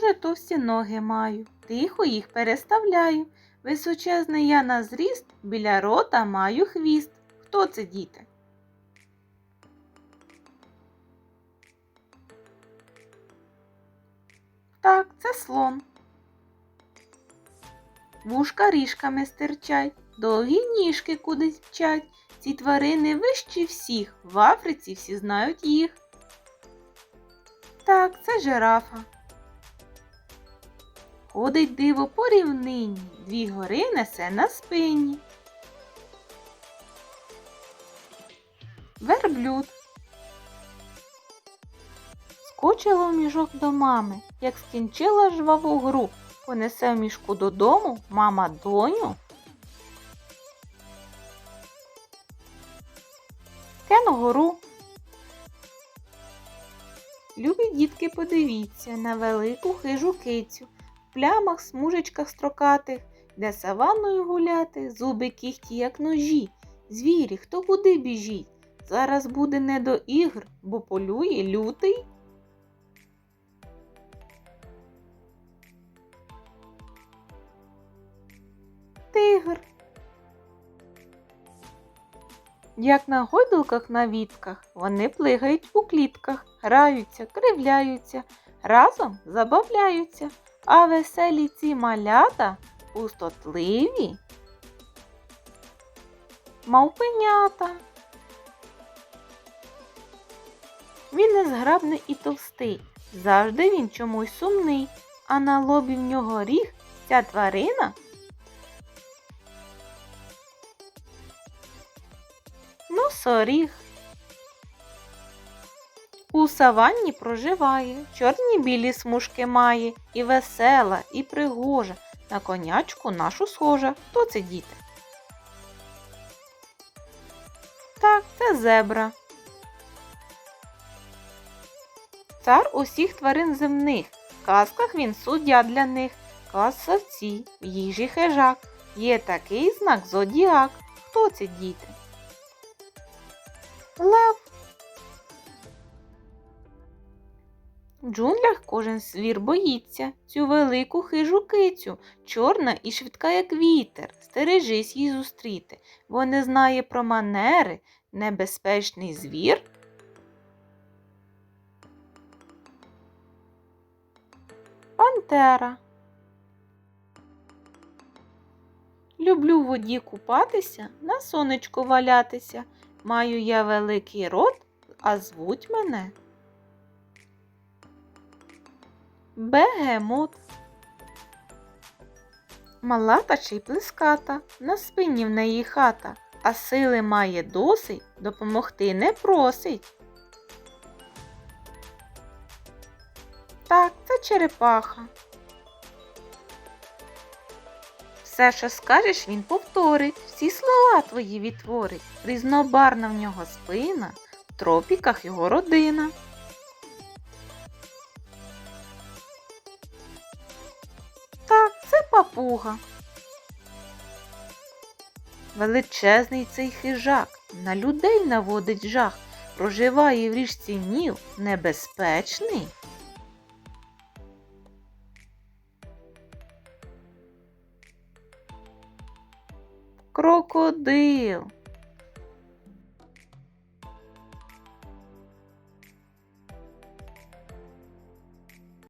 Дуже товсті ноги маю, тихо їх переставляю. Височезний я на зріст, біля рота маю хвіст. Хто це, діти? Так, це слон. Вушка ріжками стирчать, довгі ніжки кудись вчать. Ці тварини вищі всіх, в Африці всі знають їх. Так, це жирафа. Ходить диво по рівнині, дві гори несе на спині. Верблюд. Скочила в мішок до мами, як скінчила жваву гру, понесе в мішку додому мама доню. Кенгуру. Любі дітки, подивіться на велику хижу кицю, плямах, смужечках строкатих, де саванною гуляти, зуби кіхті, як ножі. Звірі, хто куди біжіть? Зараз буде не до ігр, бо полює лютий. Тигр. Як на гойдалках на вітках, вони плигають у клітках, граються, кривляються, разом забавляються, а веселі ці малята пустотливі. Мавпенята. Він незграбний і товстий, завжди він чомусь сумний, а на лобі в нього ріг ця тварина носоріг. У саванні проживає, чорні білі смужки має, і весела, і пригожа, на конячку нашу схожа. Хто це діти? Так, це зебра. Цар усіх тварин земних. В казках він суддя для них. Красавці, в їжі хижак. Є такий знак зодіак. Хто це діти? Лев. В джунглях кожен звір боїться цю велику хижу кицю, чорна і швидка, як вітер. Стережись їй зустріти, бо не знає про манери, небезпечний звір. Пантера. Люблю в воді купатися, на сонечку валятися. Маю я великий рот, а звуть мене. Бегемот. Мала та чи й плеската, на спині в неї хата, а сили має досить, допомогти не просить. Так, це черепаха. Все, що скажеш, він повторить, всі слова твої відтворить. Різнобарна в нього спина, в тропіках його родина. Це. Величезний цей хижак, на людей наводить жах, проживає в річці Ніл, небезпечний. Крокодил.